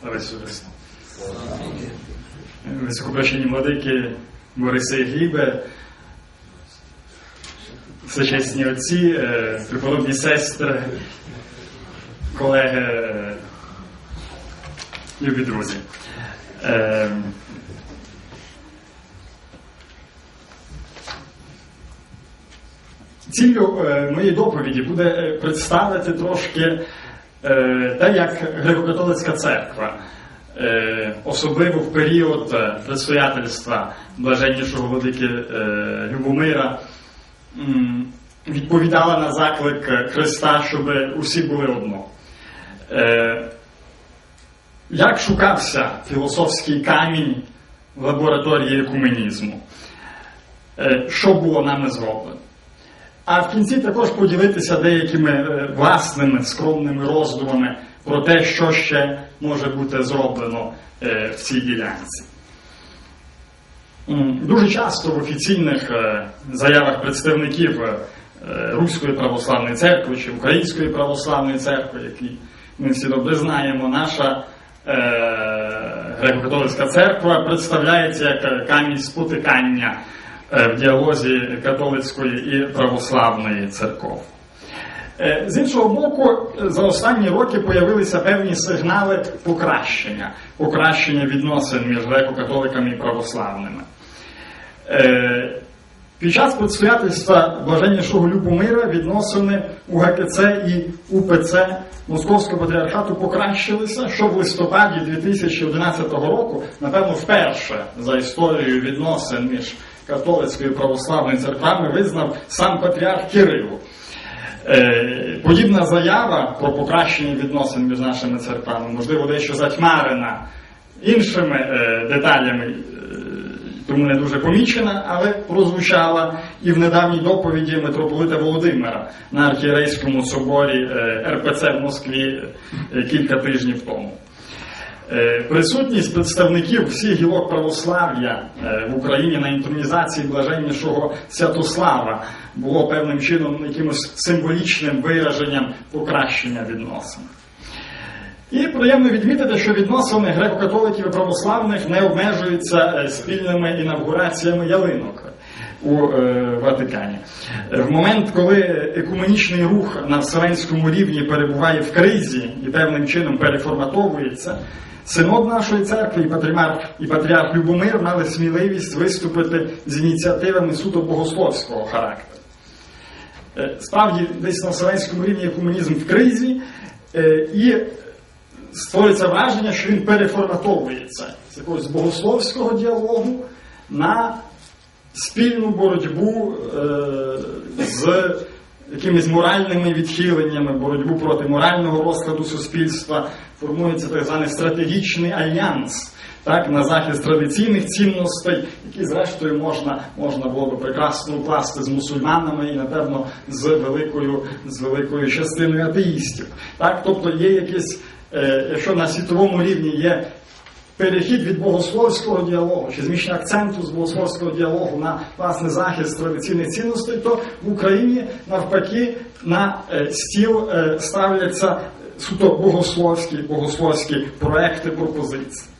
Слава Ісусу Христу. Високопрещені владики Бориси Глібе, всечесні отці, е, преподобні сестри, колеги, е, любі друзі. Е, Ціллю моєї доповіді буде представити трошки е, те, як греко-католицька церква, е, особливо в період е, предстоятельства блаженнішого е, Любомира, відповідала на заклик Христа, щоб усі були одно. Як шукався філософський камінь в лабораторії екуменізму? Що було нами зроблено? А в кінці також поділитися деякими е, власними скромними роздумами про те, що ще може бути зроблено е, в цій ділянці. Дуже часто в офіційних е, заявах представників Руської православної церкви чи Української православної церкви, які ми всі добре знаємо, наша греко-католицька церква представляється як камінь спотикання в діалозі католицької і православної церков. Е, З іншого боку, е, за останні роки появилися певні сигнали покращення, покращення відносин між греко-католиками і православними. Е, Під час предстоятельства блаженнішого Любомира відносини у ГКЦ і УПЦ Московського патріархату покращилися, що в листопаді 2011 року, напевно, вперше за історією відносин між католицькою і православною церквами визнав сам патріарх Кирило. Е, Подібна заява про покращення відносин між нашими церквами, можливо, дещо затьмарена іншими е, деталями, е, тому не дуже помічена, але прозвучала і в недавній доповіді митрополита Володимира на архієрейському соборі РПЦ в Москві кілька тижнів тому. Е, Присутність представників всіх гілок православ'я е, в Україні на інтронізації блаженнішого Святослава було певним чином якимось символічним вираженням покращення відносин. І приємно відмітити, що відносини греко-католиків і православних не обмежуються е, спільними інавгураціями ялинок у е, Ватикані. Е, В момент, коли екуменічний рух на вселенському рівні перебуває в кризі і певним чином переформатовується, синод нашої церкви і патріарх, і патріарх Любомир мали сміливість виступити з ініціативами суто богословського характеру. Е, Справді, десь на вселенському рівні комунізм в кризі, і створюється враження, що він переформатовується з якогось богословського діалогу на спільну боротьбу е, з якимись моральними відхиленнями, боротьбу проти морального розкладу суспільства, формується так званий стратегічний альянс. Так, на захист традиційних цінностей, які зрештою можна, можна було би прекрасно укласти з мусульманами і, напевно, з великою, з великою частиною атеїстів. Так, тобто є якесь, е, якщо на світовому рівні є перехід від богословського діалогу чи зміщення акценту з богословського діалогу на власне захист традиційних цінностей, то в Україні навпаки на е, стіл е, ставляться суто богословські, богословські проекти, пропозиції.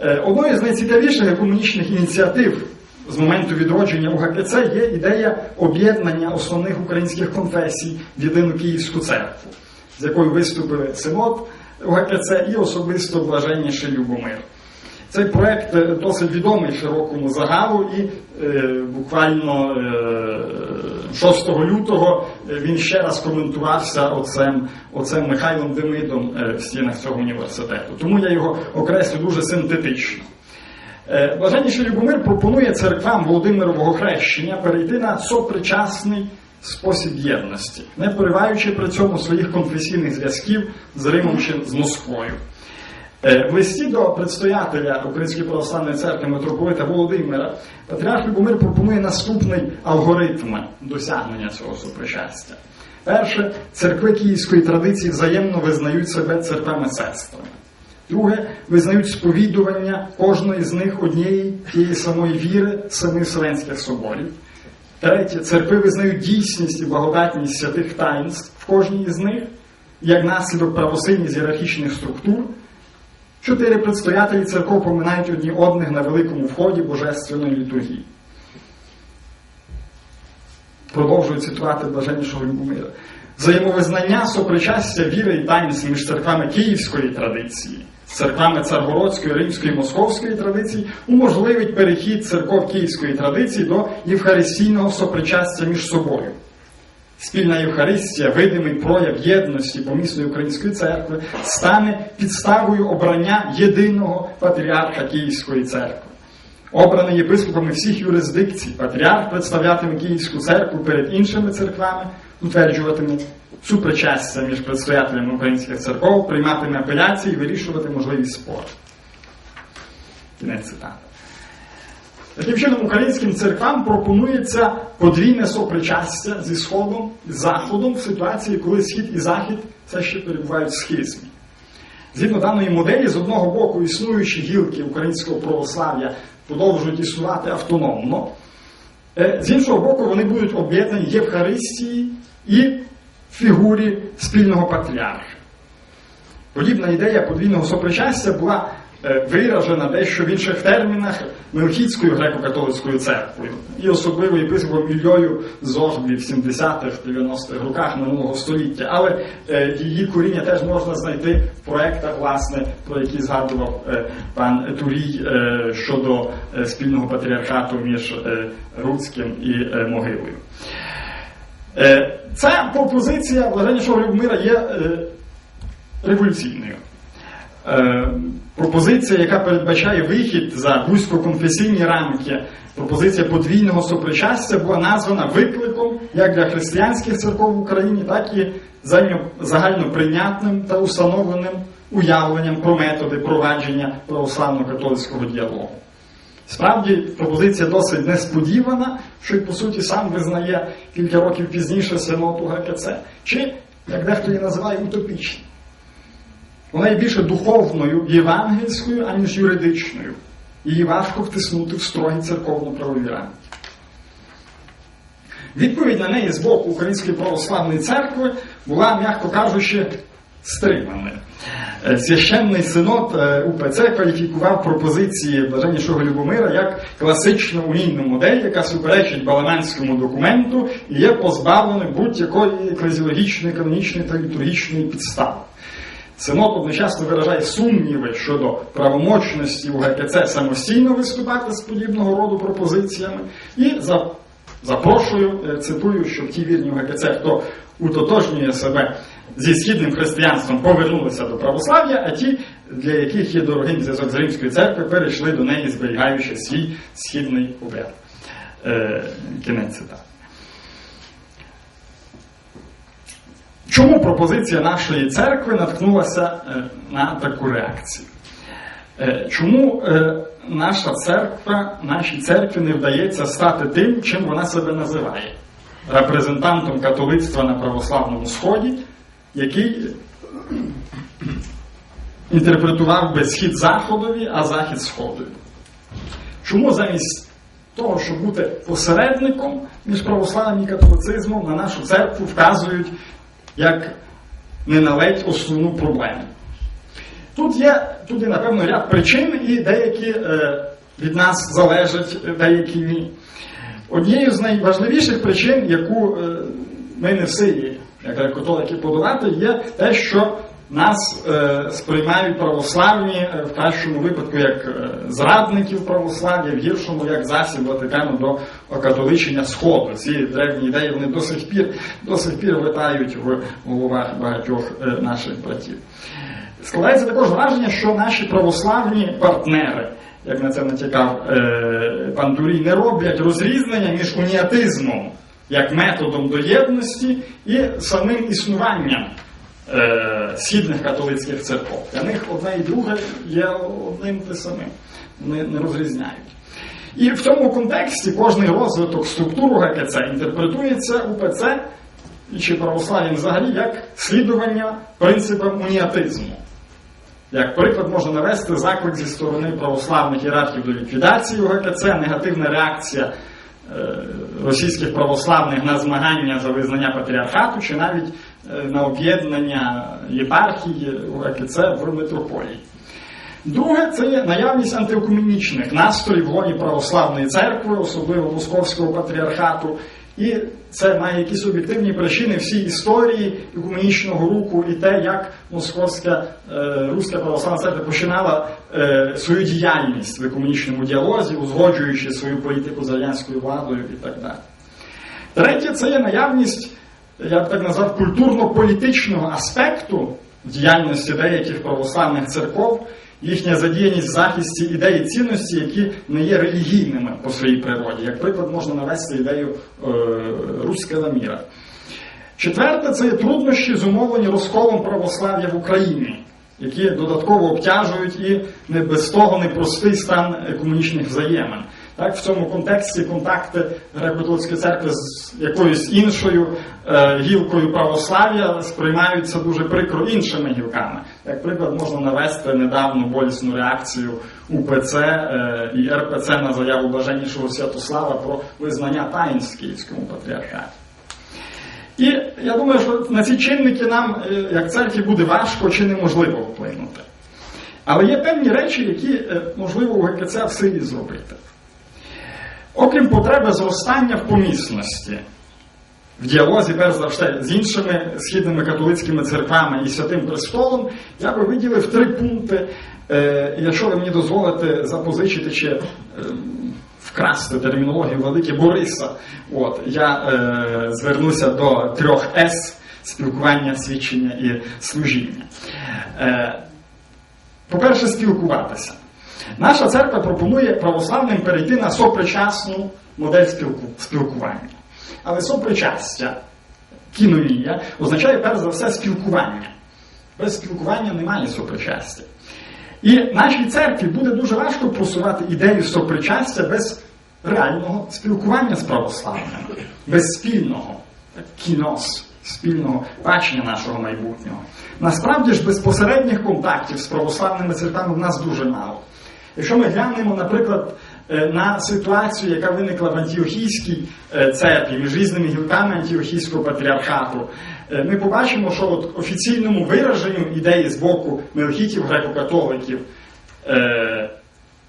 Е, Одною з найцікавіших економічних ініціатив з моменту відродження УГКЦ є ідея об'єднання основних українських конфесій в єдину Київську церкву, з якою виступили Синод УГКЦ і особисто блаженніший Любомир. Цей проект е, досить відомий широкому загалу, і е, буквально е, 6 лютого е, він ще раз коментувався оцем, оцем Михайлом Демидом е, в стінах цього університету. Тому я його окреслю дуже синтетично. Блаженніший Любомир пропонує церквам Володимирового хрещення перейти на сопричасний спосіб єдності, не пориваючи при цьому своїх конфесійних зв'язків з Римом чи з Москвою. Е, В листі до предстоятеля Української православної церкви митрополита Володимира Патріарх Любомир пропонує наступний алгоритм досягнення цього супричастя. Перше, церкви київської традиції взаємно визнають себе церквами-сестрами. Друге, визнають сповідування кожної з них однієї тієї самої віри семи Вселенських соборів. Третє, церкви визнають дійсність і благодатність святих таїнств в кожній із них, як наслідок правосильність ієрархічних структур. Чотири предстоятелі церков поминають одні одних на великому вході Божественної літургії. Продовжують цитувати блаженнішого Любомира. Взаємовизнання сопричастя віри і таїнств між церквами Київської традиції, церквами Царгородської, Римської, Московської традиції уможливить перехід церков Київської традиції до євхаристійного сопричастя між собою. Спільна Євхаристія, видимий прояв єдності помісної української церкви, стане підставою обрання єдиного патріарха Київської церкви. Обраний єпископами всіх юрисдикцій, патріарх представлятиме Київську церкву перед іншими церквами, утверджуватиме супричастя між предстоятелями українських церков, прийматиме апеляції і вирішувати можливі спори. Кінець цитати. Таким чином, українським церквам пропонується подвійне сопричастя зі Сходом і Заходом в ситуації, коли Схід і Захід все ще перебувають в схизмі. Згідно даної моделі, з одного боку існуючі гілки українського православ'я продовжують існувати автономно, е, з іншого боку, вони будуть об'єднані Євхаристії і фігурі спільного патріарха. Подібна ідея подвійного сопричастя була е, виражена дещо в інших термінах Мелхідською греко-католицькою церквою і особливо єпископом Іллею Зогбі в 70-х, 90-х роках минулого століття. Але е, її коріння теж можна знайти в проєктах, власне, про які згадував е, пан Турій щодо спільного патріархату між Руцьким і Могилою. Е, Ця пропозиція Блаженнішого Любомира є е, революційною. Е, Пропозиція, яка передбачає вихід за вузькоконфесійні рамки, пропозиція подвійного сопричастя була названа викликом як для християнських церков в Україні, так і загальноприйнятним та установленим уявленням про методи провадження православно-католицького діалогу. Справді, пропозиція досить несподівана, що й по суті сам визнає кілька років пізніше синод у ГКЦ, чи, як дехто її називає, утопічна. Вона є більше духовною, євангельською, аніж юридичною. Її важко втиснути в строгі церковно-правові рамки. Відповідь на неї з боку Української православної церкви була, м'яко кажучи, стриманою. Е, Священний синод е, УПЦ кваліфікував пропозиції Блаженнішого Любомира як класичну унійну модель, яка суперечить баламанському документу і є позбавленою будь-якої еклезіологічної, канонічної та літургічної підстави. Синод одночасно виражає сумніви щодо правомочності у ГКЦ самостійно виступати з подібного роду пропозиціями і за, запрошую, е, цитую, що в ті вірні у хто утотожнює себе зі східним християнством, повернулися до православ'я, а ті, для яких є дорогим зв'язок з Римською церквою, перейшли до неї, зберігаючи свій східний обряд. Е, Кінець цитати. Чому пропозиція нашої церкви наткнулася е, на таку реакцію? Е, Чому е, наша церква, нашій церкві не вдається стати тим, чим вона себе називає? Репрезентантом католицтва на православному Сході, який інтерпретував би схід Заходові, а захід Сходові. Чому замість того, щоб бути посередником між православним і католицизмом, на нашу церкву вказують як не наледь основну проблему. Тут є тут є, напевно, ряд причин, і деякі е, від нас залежать, деякі ні. Однією з найважливіших причин, яку е, ми не в силі, як греко-католики, подолати, є те, що нас е, сприймають православні е, в кращому випадку як е, зрадників православ'я, в гіршому як засіб Ватикану до окатоличення Сходу. Ці древні ідеї вони до сих пір до сих пір витають в головах багатьох е, наших братів. Складається також враження, що наші православні партнери, як на це натякав е, пан Турій, не роблять розрізнення між уніатизмом як методом до єдності і самим існуванням е, східних католицьких церков. Для них одне і друге є одним те самим. Вони не розрізняють. І в цьому контексті кожний розвиток структуру ГКЦ інтерпретується УПЦ чи православ'ям взагалі як слідування принципам уніатизму. Як приклад можна навести заклик зі сторони православних ієрархів до ліквідації у ГКЦ, негативна реакція російських православних на змагання за визнання патріархату, чи навіть е, на об'єднання єпархії у це в митрополії. Друге, це наявність антиокумінічних настроїв в лоні православної церкви, особливо Московського патріархату. І це має якісь об'єктивні причини всій історії екуменічного руху і те, як Московська е, Руська православна церква починала е, свою діяльність в екуменічному діалозі, узгоджуючи свою політику з радянською владою і так далі. Третє, це є наявність, я б так назвав, культурно-політичного аспекту діяльності деяких православних церков, їхня задіяність в захисті ідеї цінності, які не є релігійними по своїй природі. Як приклад, можна навести ідею е, руського міра. Четверте, це є труднощі, зумовлені розколом православ'я в Україні, які додатково обтяжують і не без того непростий стан екуменічних взаємин. Так, в цьому контексті контакти греко-католицької церкви з якоюсь іншою е, гілкою православ'я сприймаються дуже прикро іншими гілками. Як приклад, можна навести недавно болісну реакцію УПЦ е, і РПЦ на заяву Блаженнішого Святослава про визнання таїнств в Київському патріархаті. І я думаю, що на ці чинники нам, е, як церкві, буде важко чи неможливо вплинути. Але є певні речі, які е, можливо у ГКЦ в силі зробити. Окрім потреби зростання в помісності, в діалозі, перш за все, з іншими східними католицькими церквами і Святим Престолом, я би виділив три пункти, е, якщо ви мені дозволите запозичити чи е, вкрасти термінологію Владики Бориса. От, я е, звернуся до трьох С спілкування, свідчення і служіння. Е, по-перше, спілкуватися. Наша церква пропонує православним перейти на сопричасну модель спілку, спілкування. Але сопричастя, кіномія, означає перш за все спілкування. Без спілкування немає сопричастя. І нашій церкві буде дуже важко просувати ідею сопричастя без реального спілкування з православними, без спільного кінос, спільного бачення нашого майбутнього. Насправді ж безпосередніх контактів з православними церквами в нас дуже мало. Якщо ми глянемо, наприклад, е, на ситуацію, яка виникла в Антіохійській е, церкві між різними гілками Антіохійського патріархату, е, ми побачимо, що от офіційному вираженню ідеї з боку мелхітів греко-католиків,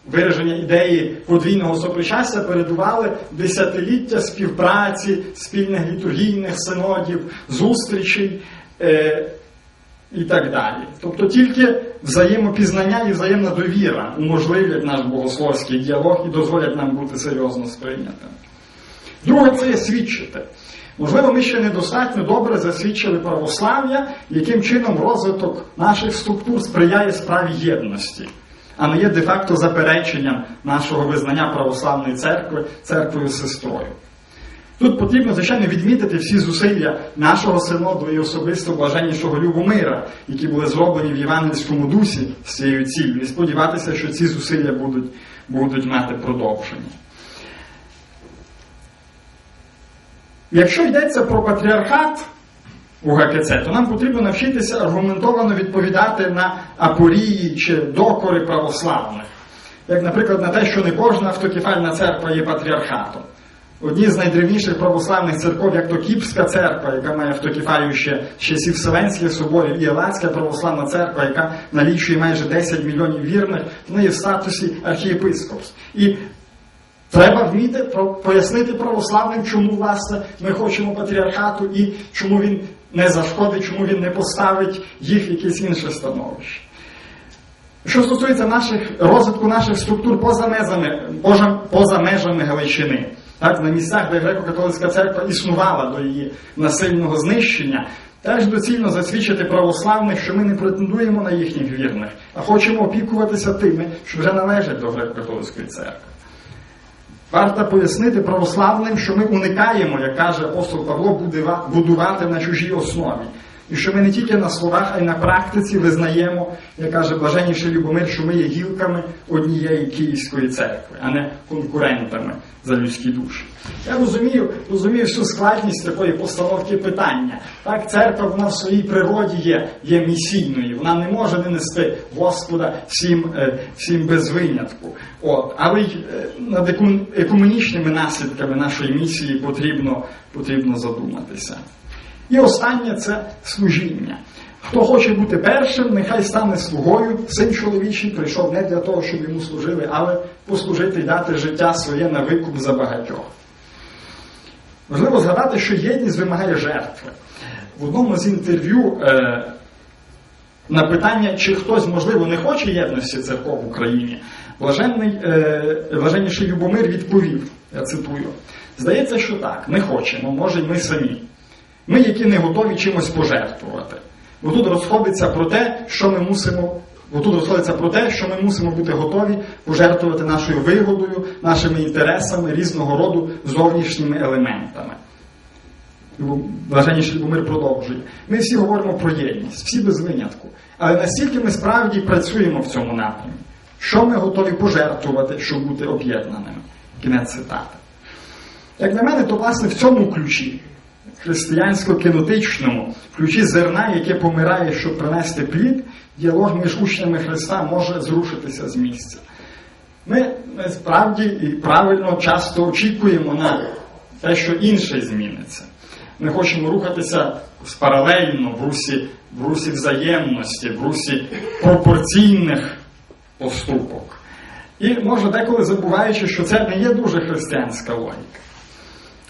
вираження ідеї подвійного сопричастя передували десятиліття співпраці, спільних літургійних синодів, зустрічей і так далі. Тобто тільки взаємопізнання і взаємна довіра уможливлять наш богословський діалог і дозволять нам бути серйозно сприйнятими. Друге, це є свідчити. Можливо, ми ще недостатньо добре засвідчили православ'я, яким чином розвиток наших структур сприяє справі єдності, а не є де-факто запереченням нашого визнання православної церкви церквою сестрою. Тут потрібно, звичайно, відмітити всі зусилля нашого синоду і особисто блаженнішого Любомира, які були зроблені в євангельському дусі з цією ціллю, і сподіватися, що ці зусилля будуть, будуть мати продовження. Якщо йдеться про патріархат у ГКЦ, то нам потрібно навчитися аргументовано відповідати на апорії чи докори православних, як, наприклад, на те, що не кожна автокефальна церква є патріархатом. Одні з найдревніших православних церков, як то Кіпська церква, яка має автокефалію ще з часів Вселенських соборів, і Елацька православна церква, яка налічує майже 10 мільйонів вірних, в неї в статусі архієпископс. І треба вміти пояснити православним, чому власне ми хочемо патріархату і чому він не зашкодить, чому він не поставить їх в якесь інше становище. Що стосується наших розвитку наших структур поза межами, поза межами Галичини. Так, на місцях, де греко-католицька церква існувала до її насильного знищення, теж доцільно засвідчити православних, що ми не претендуємо на їхніх вірних, а хочемо опікуватися тими, що вже належать до греко-католицької церкви. Варто пояснити православним, що ми уникаємо, як каже апостол Павло, будувати на чужій основі. І що ми не тільки на словах, а й на практиці визнаємо, як каже блаженніший Любомир, що ми є гілками однієї Київської церкви, а не конкурентами за людські душі. Я розумію, розумію всю складність такої постановки питання. Так, церква вона в своїй природі є є місійною, вона не може не нести Господа всім е, всім без винятку. От. Але й е, над екуменічними наслідками нашої місії потрібно, потрібно задуматися. І останнє це служіння. Хто хоче бути першим, нехай стане слугою. Син чоловічий прийшов не для того, щоб йому служили, але послужити і дати життя своє на викуп за багатьох. Важливо згадати, що єдність вимагає жертви. В одному з інтерв'ю е, на питання, чи хтось, можливо, не хоче єдності церков в Україні, блаженний, е, блаженніший Любомир відповів, я цитую, здається, що так, не хочемо, може й ми самі. Ми, які не готові чимось пожертвувати. Бо тут розходиться про те, що ми мусимо. Бо тут розходиться про те, що ми мусимо бути готові пожертвувати нашою вигодою, нашими інтересами різного роду зовнішніми елементами. Блаженніший Любомир продовжує. Ми всі говоримо про єдність, всі без винятку. Але настільки ми справді працюємо в цьому напрямі, що ми готові пожертвувати, щоб бути об'єднаними. Кінець цитати. Як на мене, то власне в цьому ключі, християнсько-кінотичному, ключі зерна, яке помирає, щоб принести плід, діалог між учнями Христа може зрушитися з місця. Ми, ми справді і правильно часто очікуємо на те, що інше зміниться. Ми хочемо рухатися паралельно в русі, в русі взаємності, в русі пропорційних поступок. І може деколи забуваючи, що це не є дуже християнська логіка.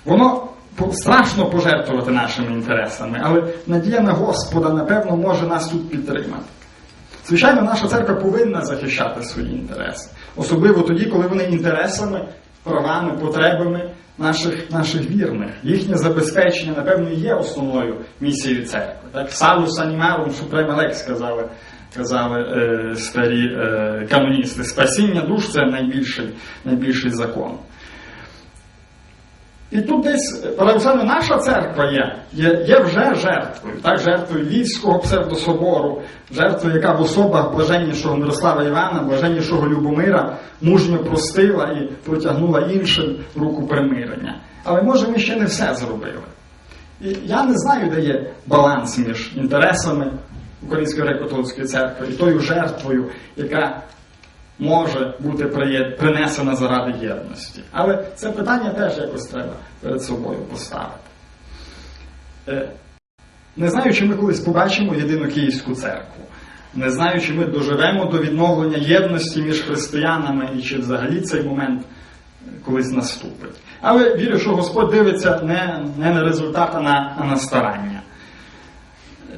Воно страшно пожертвувати нашими інтересами, але надія на Господа, напевно, може нас тут підтримати. Звичайно, наша церква повинна захищати свої інтереси, особливо тоді, коли вони інтересами, правами, потребами наших наших вірних. Їхнє забезпечення, напевно, є основною місією церкви. Так? Салус анімарум супрема лекс сказали, казали е, старі е, каноністи. Спасіння душ це найбільший, найбільший закон. І тут десь парадоксально наша церква є, є, є вже жертвою, так, жертвою Львівського псевдособору, жертвою, яка в особах блаженнішого Мирослава Івана, блаженнішого Любомира мужньо простила і протягнула іншим руку примирення. Але може ми ще не все зробили. І я не знаю, де є баланс між інтересами Української греко-католицької церкви і тою жертвою, яка може бути принесена заради єдності. Але це питання теж якось треба перед собою поставити. Е, не знаю, чи ми колись побачимо єдину Київську церкву. Не знаю, чи ми доживемо до відновлення єдності між християнами і чи взагалі цей момент колись наступить. Але вірю, що Господь дивиться не, не на результат, а на, а на старання. Е,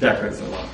Дякую за увагу.